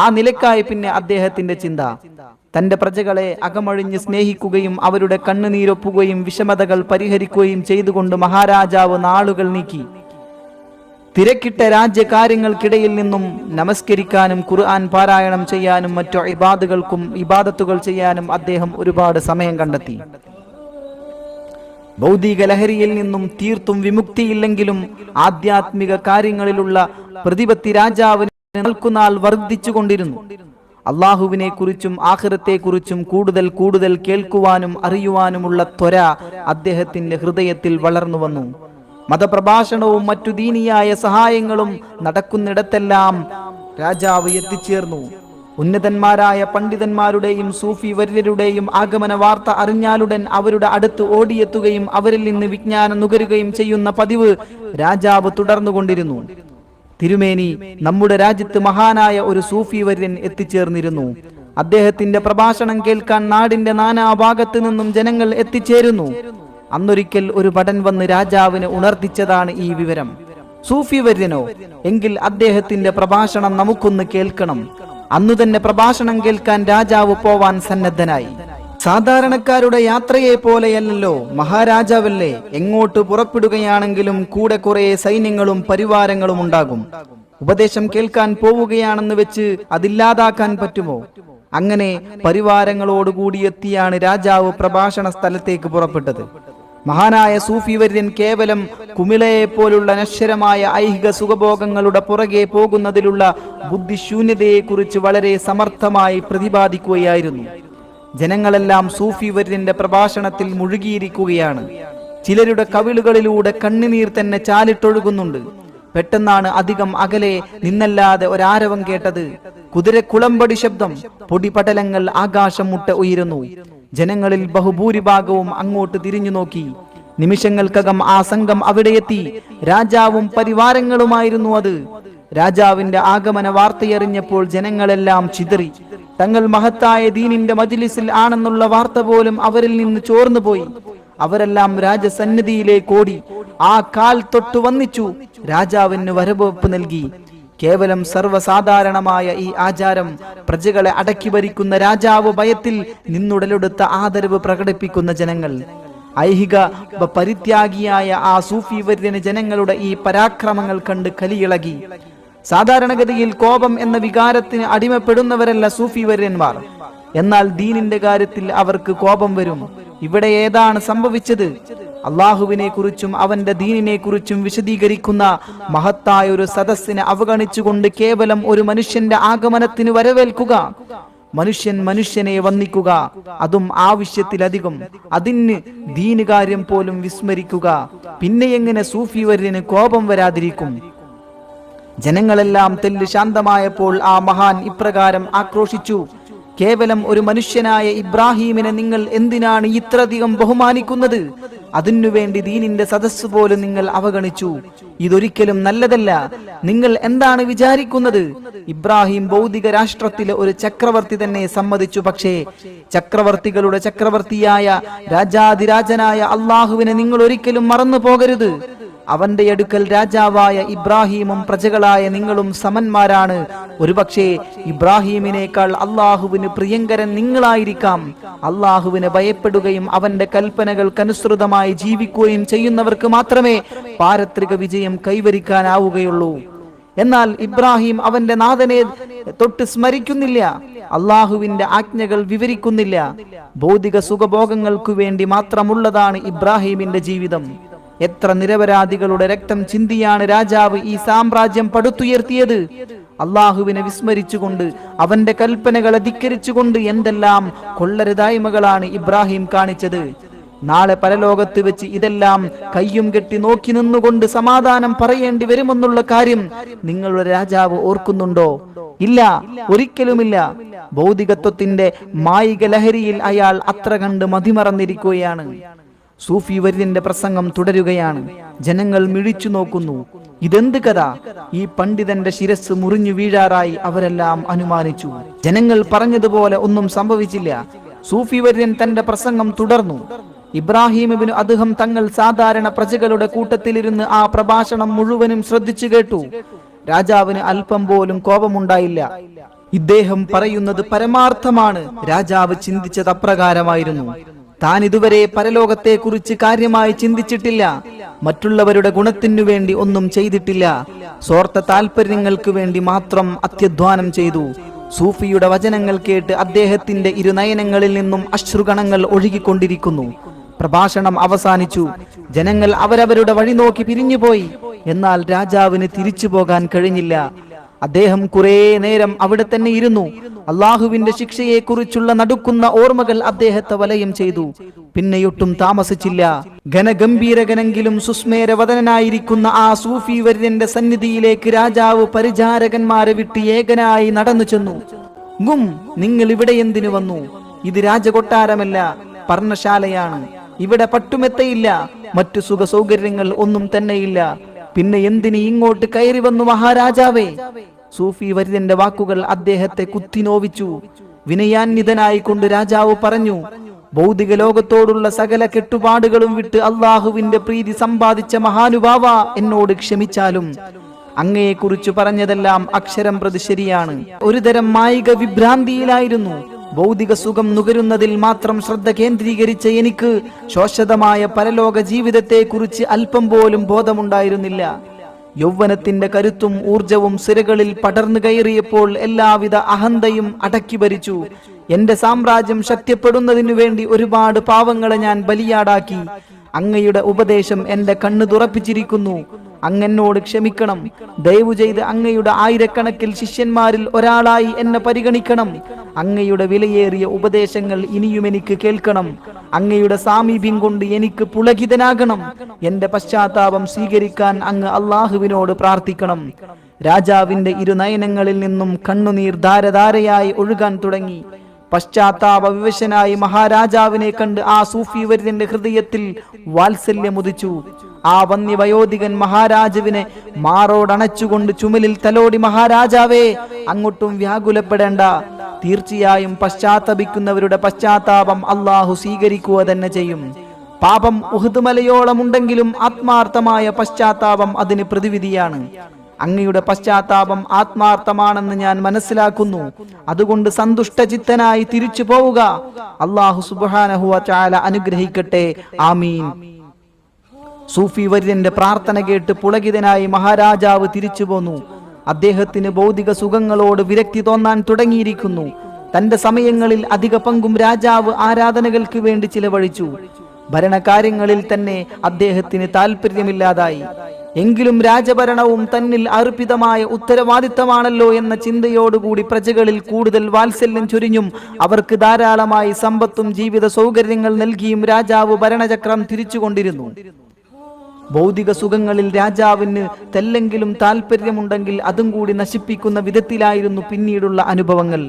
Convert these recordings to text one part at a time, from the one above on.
ആ നിലക്കായി പിന്നെ അദ്ദേഹത്തിന്റെ ചിന്ത. തന്റെ പ്രജകളെ അകമഴിഞ്ഞ് സ്നേഹിക്കുകയും അവരുടെ കണ്ണുനീരൊപ്പുകയും വിഷമതകൾ പരിഹരിക്കുകയും ചെയ്തുകൊണ്ട് മഹാരാജാവ് നാളുകൾ നീക്കി. തിരക്കിട്ട രാജ്യകാര്യങ്ങൾക്കിടയിൽ നിന്നും നമസ്കരിക്കാനും ഖുർആൻ പാരായണം ചെയ്യാനും മറ്റു ഇബാദുകൾക്കും ഇബാദത്തുകൾ ചെയ്യാനും അദ്ദേഹം ഒരുപാട് സമയം കണ്ടെത്തി. ഭൗതിക ലഹരിയിൽ നിന്നും തീർത്തും വിമുക്തിയില്ലെങ്കിലും ആധ്യാത്മിക കാര്യങ്ങളിലുള്ള പ്രതിപത്തി രാജാവിന് നാൾക്കുനാൾ വർദ്ധിച്ചുകൊണ്ടിരുന്നു. അള്ളാഹുവിനെ കുറിച്ചും ആഖിറത്തെ കുറിച്ചും കൂടുതൽ കൂടുതൽ കേൾക്കുവാനും അറിയുവാനുമുള്ള ത്വര അദ്ദേഹത്തിന്റെ ഹൃദയത്തിൽ വളർന്നു വന്നു. മതപ്രഭാഷണവും മറ്റു ദീനിയായ സഹായങ്ങളും നടക്കുന്നിടത്തെല്ലാം രാജാവ് എത്തിച്ചേർന്നു. ഉന്നതന്മാരായ പണ്ഡിതന്മാരുടെയും സൂഫി വര്യരുടെയും ആഗമന വാർത്ത അറിഞ്ഞാലുടൻ അവരുടെ അടുത്ത് ഓടിയെത്തുകയും അവരിൽ നിന്ന് വിജ്ഞാനം നുകരുകയും ചെയ്യുന്ന പതിവ് രാജാവ് തുടർന്നുകൊണ്ടിരുന്നു. തിരുമേനി നമ്മുടെ രാജ്യത്ത് മഹാനായ ഒരു സൂഫി വര്യൻ എത്തിച്ചേർന്നിരുന്നു. അദ്ദേഹത്തിന്റെ പ്രഭാഷണം കേൾക്കാൻ നാടിന്റെ നാനാഭാഗത്തു നിന്നും ജനങ്ങൾ എത്തിച്ചേരുന്നു. അന്നൊരിക്കൽ ഒരു ഭടൻ വന്ന് രാജാവിന് ഉണർത്തിച്ചതാണ് ഈ വിവരം. സൂഫി വര്യനോ എങ്കിൽ അദ്ദേഹത്തിന്റെ പ്രഭാഷണം നമുക്കൊന്ന് കേൾക്കണം. അന്നു തന്നെ പ്രഭാഷണം കേൾക്കാൻ രാജാവ് പോവാൻ സന്നദ്ധനായി. സാധാരണക്കാരുടെ യാത്രയെ പോലെയല്ലല്ലോ മഹാരാജാവല്ലേ? എങ്ങോട്ട് പുറപ്പെടുകയാണെങ്കിലും കൂടെ കുറെ സൈന്യങ്ങളും പരിവാരങ്ങളും ഉണ്ടാകും. ഉപദേശം കേൾക്കാൻ പോവുകയാണെന്ന് വെച്ച് അതില്ലാതാക്കാൻ പറ്റുമോ? അങ്ങനെ പരിവാരങ്ങളോടുകൂടി എത്തിയാണ് രാജാവ് പ്രഭാഷണ സ്ഥലത്തേക്ക് പുറപ്പെട്ടത്. മഹാനായ സൂഫി വര്യൻ കേവലം കുമിളയെ പോലുള്ള നശ്വരമായ ഐഹിക സുഖഭോഗങ്ങളുടെ പുറകെ പോകുന്നതിലുള്ള ബുദ്ധിശൂന്യതയെക്കുറിച്ച് വളരെ സമർത്ഥമായി പ്രതിപാദിക്കുകയായിരുന്നു. ജനങ്ങളെല്ലാം സൂഫി വര്യന്റെ പ്രഭാഷണത്തിൽ മുഴുകിയിരിക്കുകയാണ്. ചിലരുടെ കവിളുകളിലൂടെ കണ്ണുനീർ തന്നെ ചാലിട്ടൊഴുകുന്നുണ്ട്. പെട്ടെന്നാണ് അധികം അകലെ നിന്നല്ലാതെ ഒരാരവം കേട്ടത്. കുതിരക്കുളമ്പടി ശബ്ദം പൊടിപടലങ്ങൾ ആകാശം മുട്ട ഉയരുന്നു. ജനങ്ങളിൽ ബഹുഭൂരിഭാഗവും അങ്ങോട്ട് തിരിഞ്ഞു നോക്കി. നിമിഷങ്ങൾക്കകം ആ സംഘം അവിടെയെത്തി രാജാവും പരിവാരങ്ങളുമായിരുന്നു അത്. രാജാവിന്റെ ആഗമന വാർത്തയറിഞ്ഞപ്പോൾ ജനങ്ങളെല്ലാം ചിതറി. തങ്ങൾ മഹത്തായ ദീനിന്റെ മജിലിസിൽ ആണെന്നുള്ള വാർത്ത പോലും അവരിൽ നിന്ന് ചോർന്നുപോയി അവരെല്ലാം രാജസന്നിധിയിലേക്ക് ഓടി. ആ കാൽ തൊട്ടു വന്നിച്ചു. രാജാവിന് വരവെപ്പ് നൽകി. കേവലം സർവസാധാരണമായ ഈ ആചാരം പ്രജകളെ അടക്കി ഭരിക്കുന്ന രാജാവ് ഭയത്തിൽ നിന്നുടലെടുത്ത ആദരവ് പ്രകടിപ്പിക്കുന്ന ജനങ്ങൾ. ഐഹിക പരിത്യാഗിയായ ആ സൂഫി വര്യന് ജനങ്ങളുടെ ഈ പരാക്രമങ്ങൾ കണ്ട് കലിയിളകി. സാധാരണഗതിയിൽ കോപം എന്ന വികാരത്തിന് അടിമപ്പെടുന്നവരല്ല സൂഫി വര്യന്മാർ. എന്നാൽ ദീനിന്റെ കാര്യത്തിൽ അവർക്ക് കോപം വരും. ഇവിടെ ഏതാണ് സംഭവിച്ചത്? അള്ളാഹുവിനെ കുറിച്ചും അവന്റെ ദീനിനെ കുറിച്ചും വിശദീകരിക്കുന്ന മഹത്തായ ഒരു സദസ്സിനെ അവഗണിച്ചുകൊണ്ട് കേവലം ഒരു മനുഷ്യന്റെ ആഗമനത്തിന് വരവേൽക്കുക. മനുഷ്യൻ മനുഷ്യനെ വന്നിക്കുക അതും ആവശ്യത്തിലധികം. അതിന് ദീനുകാര്യം പോലും വിസ്മരിക്കുക. പിന്നെ എങ്ങനെ സൂഫി വര്യന് കോപം വരാതിരിക്കും? ജനങ്ങളെല്ലാം തെല്ല് ശാന്തമായപ്പോൾ ആ മഹാൻ ഇപ്രകാരം ആക്രോശിച്ചു. കേവലം ഒരു മനുഷ്യനായ ഇബ്രാഹീമിനെ നിങ്ങൾ എന്തിനാണ് ഇത്രധികം ബഹുമാനിക്കുന്നത്? അതിനുവേണ്ടി ദീനിന്റെ സദസ് പോലും നിങ്ങൾ അവഗണിച്ചു. ഇതൊരിക്കലും നല്ലതല്ല. നിങ്ങൾ എന്താണ് വിചാരിക്കുന്നത്? ഇബ്രാഹിം ഭൗതിക രാഷ്ട്രത്തിലെ ഒരു ചക്രവർത്തി തന്നെ സമ്മതിച്ചു. പക്ഷേ ചക്രവർത്തികളുടെ ചക്രവർത്തിയായ രാജാതിരാജനായ അള്ളാഹുവിനെ നിങ്ങൾ ഒരിക്കലും മറന്നു പോകരുത് അവന്റെ അടുക്കൽ രാജാവായ ഇബ്രാഹീമും പ്രജകളായ നിങ്ങളും സമന്മാരാണ്. ഒരുപക്ഷെ ഇബ്രാഹീമിനേക്കാൾ അള്ളാഹുവിന് പ്രിയങ്കരൻ നിങ്ങളായിരിക്കാം. അള്ളാഹുവിന് ഭയപ്പെടുകയും അവന്റെ കൽപ്പനകൾക്കനുസൃതമായി ജീവിക്കുകയും ചെയ്യുന്നവർക്ക് മാത്രമേ പാരത്രിക വിജയം കൈവരിക്കാനാവുകയുള്ളൂ. എന്നാൽ ഇബ്രാഹിം അവന്റെ നാഥനെ തൊട്ട് സ്മരിക്കുന്നില്ല. അള്ളാഹുവിന്റെ ആജ്ഞകൾ വിവരിക്കുന്നില്ല. ഭൗതിക സുഖഭോഗങ്ങൾക്കു വേണ്ടി മാത്രമുള്ളതാണ് ഇബ്രാഹിമിന്റെ ജീവിതം. എത്ര നിരപരാധികളുടെ രക്തം ചിന്തിയാണ് രാജാവ് ഈ സാമ്രാജ്യം പടുത്തുയർത്തിയത്? അള്ളാഹുവിനെ വിസ്മരിച്ചുകൊണ്ട് അവന്റെ കൽപ്പനകൾ അധികരിച്ചുകൊണ്ട് എന്തെല്ലാം കൊള്ളരുതായ്മകളാണ് ഇബ്രാഹിം കാണിച്ചത്. നാളെ പരലോകത്ത് വെച്ച് ഇതെല്ലാം കയ്യും കെട്ടി നോക്കി നിന്നുകൊണ്ട് സമാധാനം പറയേണ്ടി വരുമെന്നുള്ള കാര്യം നിങ്ങളുടെ രാജാവ് ഓർക്കുന്നുണ്ടോ? ഇല്ല ഒരിക്കലുമില്ല. ഭൗതികത്വത്തിന്റെ മായിക ലഹരിയിൽ അയാൾ അത്ര കണ്ട് മതിമറന്നിരിക്കുകയാണ്. സൂഫി വര്യന്റെ പ്രസംഗം തുടരുകയാണ്. ജനങ്ങൾ മിഴിച്ചു നോക്കുന്നു. ഇതെന്ത് കഥ? ഈ പണ്ഡിതന്റെ ശിരസ് മുറിഞ്ഞു വീഴാറായി അവരെല്ലാം അനുമാനിച്ചു. ജനങ്ങൾ പറഞ്ഞതുപോലെ ഒന്നും സംഭവിച്ചില്ല. സൂഫി വര്യൻ തന്റെ പ്രസംഗം തുടർന്നു. ഇബ്രാഹിമിബിന് അദ്ദേഹം തങ്ങൾ സാധാരണ പ്രജകളുടെ കൂട്ടത്തിലിരുന്ന് ആ പ്രഭാഷണം മുഴുവനും ശ്രദ്ധിച്ചു കേട്ടു. രാജാവിന് അല്പം പോലും കോപമുണ്ടായില്ല. ഇദ്ദേഹം പറയുന്നത് പരമാർത്ഥമാണ്. രാജാവ് ചിന്തിച്ചത് അപ്രകാരമായിരുന്നു. താൻ ഇതുവരെ പരലോകത്തെ കുറിച്ച് കാര്യമായി ചിന്തിച്ചിട്ടില്ല. മറ്റുള്ളവരുടെ ഗുണത്തിനു വേണ്ടി ഒന്നും ചെയ്തിട്ടില്ല. സ്വാർത്ഥ താല്പര്യങ്ങൾക്ക് വേണ്ടി മാത്രം അത്യധ്വാനം ചെയ്തു. സൂഫിയുടെ വചനങ്ങൾ കേട്ട് അദ്ദേഹത്തിന്റെ ഇരുനയനങ്ങളിൽ നിന്നും അശ്രുഗണങ്ങൾ ഒഴുകിക്കൊണ്ടിരിക്കുന്നു. പ്രഭാഷണം അവസാനിച്ചു. ജനങ്ങൾ അവരവരുടെ വഴി നോക്കി പിരിഞ്ഞുപോയി. എന്നാൽ രാജാവിന് തിരിച്ചു പോകാൻ കഴിഞ്ഞില്ല. അദ്ദേഹം കുറേ നേരം അവിടെ തന്നെ ഇരുന്നു. അള്ളാഹുവിന്റെ ശിക്ഷയെക്കുറിച്ചുള്ള നടുക്കുന്ന ഓർമ്മകൾ അദ്ദേഹത്തെ വലയം ചെയ്തു. പിന്നെയൊട്ടും താമസിച്ചില്ല. ഘനഗംഭീരകനെങ്കിലും സുസ്മേരവതനായിരിക്കുന്ന ആ സൂഫി വര്യന്റെ സന്നിധിയിലേക്ക് രാജാവ് പരിചാരകന്മാരെ വിട്ട് ഏകനായി നടന്നു ചെന്നു. ഗും നിങ്ങൾ ഇവിടെ എന്തിനു വന്നു? ഇത് രാജകൊട്ടാരമല്ല പർണശാലയാണ്. ഇവിടെ പട്ടുമെത്തയില്ല മറ്റു സുഖ സൗകര്യങ്ങൾ ഒന്നും തന്നെയില്ല. പിന്നെ എന്തിന് ഇങ്ങോട്ട് കയറി വന്നു മഹാരാജാവേ? സൂഫി വര്യന്റെ വാക്കുകൾ അദ്ദേഹത്തെ കുത്തിനോവിച്ചു വിനയാന്വിതനായി കൊണ്ട് രാജാവ് പറഞ്ഞു ഭൗതിക ലോകത്തോടുള്ള സകല കെട്ടുപാടുകളും വിട്ട് അള്ളാഹുവിന്റെ പ്രീതി സമ്പാദിച്ച മഹാനുഭാവ എന്നോട് ക്ഷമിച്ചാലും അങ്ങയെക്കുറിച്ച് പറഞ്ഞതെല്ലാം അക്ഷരം പ്രതി ശരിയാണ്. ഒരുതരം മായിക വിഭ്രാന്തിയിലായിരുന്നു. ഭൗതിക സുഖം നുകരുന്നതിൽ മാത്രം ശ്രദ്ധ കേന്ദ്രീകരിച്ച എനിക്ക് ശോഷതമായ പരലോക ജീവിതത്തെക്കുറിച്ച് അല്പം പോലും ബോധമുണ്ടായിരുന്നില്ല. യൗവനത്തിന്റെ കരുത്തും ഊർജവും സിരകളിൽ പടർന്നു കയറിയപ്പോൾ എല്ലാവിധ അഹന്തയും അടക്കി ഭരിച്ചു. എന്റെ സാമ്രാജ്യം ശക്തിപ്പെടുന്നതിനു വേണ്ടി ഒരുപാട് പാവങ്ങളെ ഞാൻ ബലിയാടാക്കി. അങ്ങയുടെ ഉപദേശം എന്റെ കണ്ണു തുറപ്പിച്ചിരിക്കുന്നു. അങ്ങെന്നോട് ക്ഷമിക്കണം. ദയവു ചെയ്ത് അങ്ങയുടെ ആയിരക്കണക്കിൽ ശിഷ്യന്മാരിൽ ഒരാളായി എന്നെ പരിഗണിക്കണം. അങ്ങയുടെ വിലയേറിയ ഉപദേശങ്ങൾ ഇനിയും എനിക്ക് കേൾക്കണം. അങ്ങയുടെ സാമീപ്യം കൊണ്ട് എനിക്ക് പുളകിതനാകണം. എന്റെ പശ്ചാത്താപം സ്വീകരിക്കാൻ അങ്ങ് അള്ളാഹുവിനോട് പ്രാർത്ഥിക്കണം. രാജാവിന്റെ ഇരുനയനങ്ങളിൽ നിന്നും കണ്ണുനീർ ധാരധാരയായി ഒഴുകാൻ തുടങ്ങി. പശ്ചാത്താപ വിവശനായി മഹാരാജാവിനെ കണ്ട് ആ സൂഫി വര്യന്റെ ഹൃദയത്തിൽ വാത്സല്യമുദിച്ചു. ആ വന്നി വയോധികൻ മഹാരാജാവിനെ മാറോടണച്ചുകൊണ്ട് ചുമലിൽ തലോടി മഹാരാജാവേ അങ്ങോട്ടും വ്യാകുലപ്പെടേണ്ട. തീർച്ചയായും പശ്ചാത്തപിക്കുന്നവരുടെ പശ്ചാത്താപം അള്ളാഹു സ്വീകരിക്കുക തന്നെ ചെയ്യും. പാപം ഉഹുദ് മലയോളമുണ്ടെങ്കിലും ആത്മാർത്ഥമായ പശ്ചാത്താപം അതിന് പ്രതിവിധിയാണ്. അങ്ങയുടെ പശ്ചാത്താപം ആത്മാർത്ഥമാണെന്ന് ഞാൻ മനസ്സിലാക്കുന്നു. അതുകൊണ്ട് സന്തുഷ്ടചിത്തനായി തിരിച്ചു പോവുക. അള്ളാഹു സുബാനഹുവ ചാല അനുഗ്രഹിക്കട്ടെ. ആമീൻ. സൂഫി വര്യന്റെ പ്രാർത്ഥന കേട്ട് പുളകിതനായി മഹാരാജാവ് തിരിച്ചു പോന്നു. അദ്ദേഹത്തിന് ഭൗതിക സുഖങ്ങളോട് വിരക്തി തോന്നാൻ തുടങ്ങിയിരിക്കുന്നു. തന്റെ സമയങ്ങളിൽ അധിക പങ്കും രാജാവ് ആരാധനകൾക്ക് വേണ്ടി ചിലവഴിച്ചു. ഭരണകാര്യങ്ങളിൽ തന്നെ അദ്ദേഹത്തിന് താല്പര്യമില്ലാതായി എങ്കിലും രാജഭരണവും തന്നിൽ അർപ്പിതമായ ഉത്തരവാദിത്തമാണല്ലോ എന്ന ചിന്തയോടുകൂടി പ്രജകളിൽ കൂടുതൽ വാത്സല്യം ചൊരിഞ്ഞും അവർക്ക് ധാരാളമായി സമ്പത്തും ജീവിത സൗകര്യങ്ങൾ നൽകിയും രാജാവ് ഭരണചക്രം തിരിച്ചുകൊണ്ടിരുന്നു. ഭൗതിക സുഖങ്ങളിൽ രാജാവിന് തെല്ലെങ്കിലും താല്പര്യമുണ്ടെങ്കിൽ അതും കൂടി നശിപ്പിക്കുന്ന വിധത്തിലായിരുന്നു പിന്നീടുള്ള അനുഭവങ്ങൾ.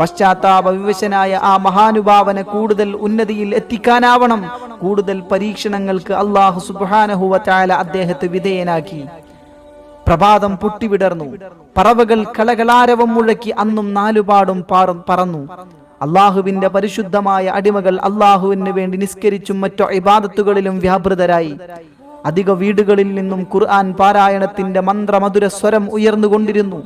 പശ്ചാത്താപ വിവശനായ ആ മഹാനുഭാവനെ കൂടുതൽ ഉന്നതിയിൽ എത്തിക്കാനാവണം കൂടുതൽ പരീക്ഷണങ്ങൾക്ക് അള്ളാഹു സുബാനഹുവ ചാല അദ്ദേഹത്തെ വിധേയനാക്കി. പ്രഭാതം പൊട്ടിവിടർന്നു. പറവകൾ കളകളാരവം മുഴക്കി അന്നും നാലുപാടും പാറും പറന്നു. അള്ളാഹുവിന്റെ പരിശുദ്ധമായ അടിമകൾ അള്ളാഹുവിന് വേണ്ടി നിസ്കരിച്ചും മറ്റു ഇബാദത്തുകളിലും വ്യാപൃതരായി. അധിക വീടുകളിൽ നിന്നും ഖുർആൻ പാരായണത്തിന്റെ മന്ത്രമധുര സ്വരം ഉയർന്നുകൊണ്ടിരുന്നു.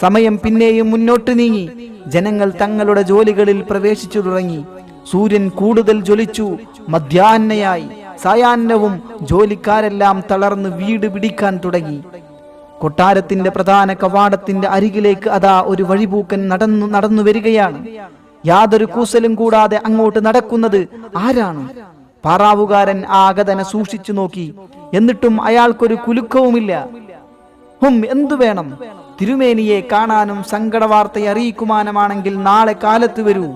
സമയം പിന്നെയും മുന്നോട്ട് നീങ്ങി. ജനങ്ങൾ തങ്ങളുടെ ജോലികളിൽ പ്രവേശിച്ചു തുടങ്ങി. സൂര്യൻ കൂടുതൽ ജ്വലിച്ചു. മധ്യാഹ്നയായി സായാഹ്നവും ജോലിക്കാരെല്ലാം തളർന്ന് വീട് പിടിക്കാൻ തുടങ്ങി. കൊട്ടാരത്തിന്റെ പ്രധാന കവാടത്തിന്റെ അരികിലേക്ക് അതാ ഒരു വഴിപൂക്കൻ നടന്നു നടന്നു വരികയാണ്. യാതൊരു കൂസലും കൂടാതെ അങ്ങോട്ട് നടക്കുന്നത് ആരാണ്? പാറാവുകാരൻ ആ സൂക്ഷിച്ചു നോക്കി. എന്നിട്ടും അയാൾക്കൊരു കുലുക്കവുമില്ല. ഹും എന്തു വേണം? തിരുമേനിയെ കാണാനും സങ്കടവാർത്തയെ അറിയിക്കുവാനുമാണെങ്കിൽ നാളെ കാലത്ത് വരൂ.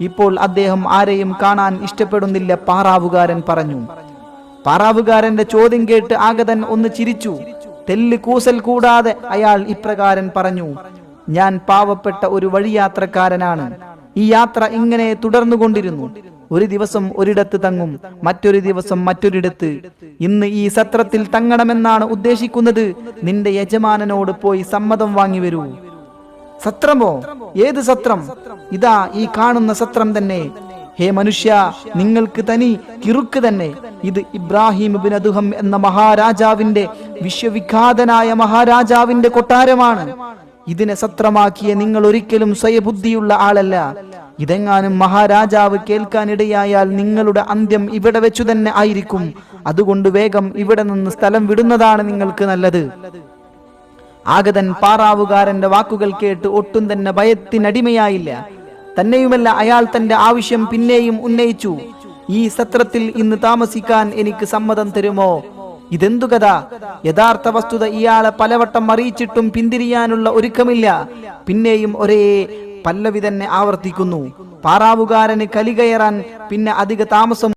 ഇപ്പോൾ അദ്ദേഹം ആരെയും കാണാൻ ഇഷ്ടപ്പെടുന്നില്ല പാറാവുകാരൻ പറഞ്ഞു. പാറാവുകാരന്റെ ചോദ്യം കേട്ട് ആഗതൻ ഒന്ന് ചിരിച്ചു. തെല്ല് കൂസൽ കൂടാതെ അയാൾ ഇപ്രകാരം പറഞ്ഞു ഞാൻ പാവപ്പെട്ട ഒരു വഴിയാത്രക്കാരനാണ്. ഈ യാത്ര ഇങ്ങനെ തുടർന്നുകൊണ്ടിരുന്നു. ഒരു ദിവസം ഒരിടത്ത് തങ്ങും മറ്റൊരു ദിവസം മറ്റൊരിടത്ത്. ഇന്ന് ഈ സത്രത്തിൽ തങ്ങണമെന്നാണ് ഉദ്ദേശിക്കുന്നത്. നിന്റെ യജമാനനോട് പോയി സമ്മതം വാങ്ങി വരൂ. സത്രമോ? ഏത് സത്രം? ഇതാ ഈ കാണുന്ന സത്രം തന്നെ. ഹേ മനുഷ്യ നിങ്ങൾക്ക് തനി കിറുക്ക് തന്നെ. ഇത് ഇബ്രാഹിം ബിൻ എന്ന മഹാരാജാവിന്റെ വിശ്വവിഖ്യാതനായ മഹാരാജാവിന്റെ കൊട്ടാരമാണ്. ഇതിനെ സത്രമാക്കിയ നിങ്ങൾ ഒരിക്കലും സ്വയബുദ്ധിയുള്ള ആളല്ല. ഇതെങ്ങാനും മഹാരാജാവ് കേൾക്കാനിടയായാൽ നിങ്ങളുടെ അന്ത്യം ഇവിടെ വെച്ചു തന്നെ ആയിരിക്കും. അതുകൊണ്ട് വേഗം ഇവിടെ നിന്ന് സ്ഥലം വിടുന്നതാണ് നിങ്ങൾക്ക് നല്ലത്. ആഗതൻ പാറാവുകാരന്റെ വാക്കുകൾ കേട്ട് ഒട്ടും തന്നെ ഭയത്തിനടിമയായില്ല. തന്നെയുമല്ല അയാൾ തന്റെ ആവശ്യം പിന്നെയും ഉന്നയിച്ചു. ഈ സത്രത്തിൽ ഇന്ന് താമസിക്കാൻ എനിക്ക് സമ്മതം തരുമോ? ഇതെന്തു കഥ? യഥാർത്ഥ വസ്തുത ഇയാളെ പലവട്ടം അറിയിച്ചിട്ടും പിന്തിരിയാനുള്ള ഒരുക്കമില്ല. പിന്നെയും ഒരേ പല്ലവി തന്നെ ആവർത്തിക്കുന്നു. പാറാവുകാരന് കലികയറാൻ പിന്നെ അധിക താമസം